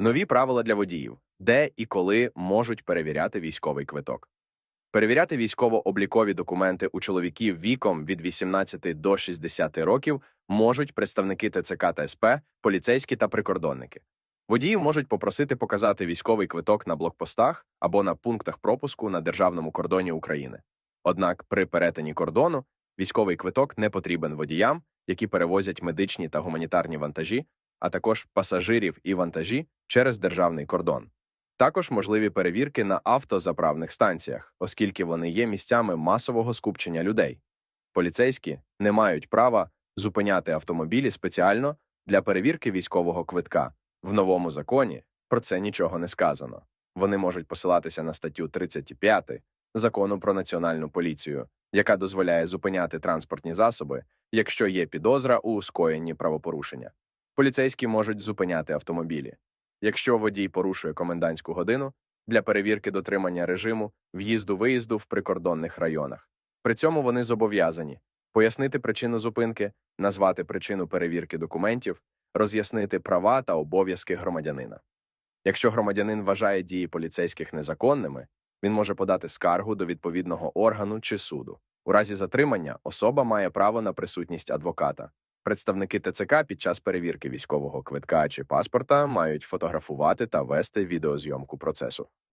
Нові правила для водіїв, де і коли можуть перевіряти військовий квиток. Перевіряти військово-облікові документи у чоловіків віком від 18 до 60 років можуть представники ТЦК та СП, поліцейські та прикордонники. Водіїв можуть попросити показати військовий квиток на блокпостах або на пунктах пропуску на державному кордоні України. Однак при перетині кордону військовий квиток не потрібен водіям, які перевозять медичні та гуманітарні вантажі, а також пасажирів і вантажі через державний кордон. Також можливі перевірки на автозаправних станціях, оскільки вони є місцями масового скупчення людей. Поліцейські не мають права зупиняти автомобілі спеціально для перевірки військового квитка. В новому законі про це нічого не сказано. Вони можуть посилатися на статтю 35 закону про національну поліцію, яка дозволяє зупиняти транспортні засоби, якщо є підозра у скоєнні правопорушення. Поліцейські можуть зупиняти автомобілі. Якщо водій порушує комендантську годину для перевірки дотримання режиму в'їзду-виїзду в прикордонних районах. При цьому вони зобов'язані пояснити причину зупинки, назвати причину перевірки документів, роз'яснити права та обов'язки громадянина. Якщо громадянин вважає дії поліцейських незаконними, він може подати скаргу до відповідного органу чи суду. У разі затримання особа має право на присутність адвоката. Представники ТЦК під час перевірки військового квитка чи паспорта мають фотографувати та вести відеозйомку процесу.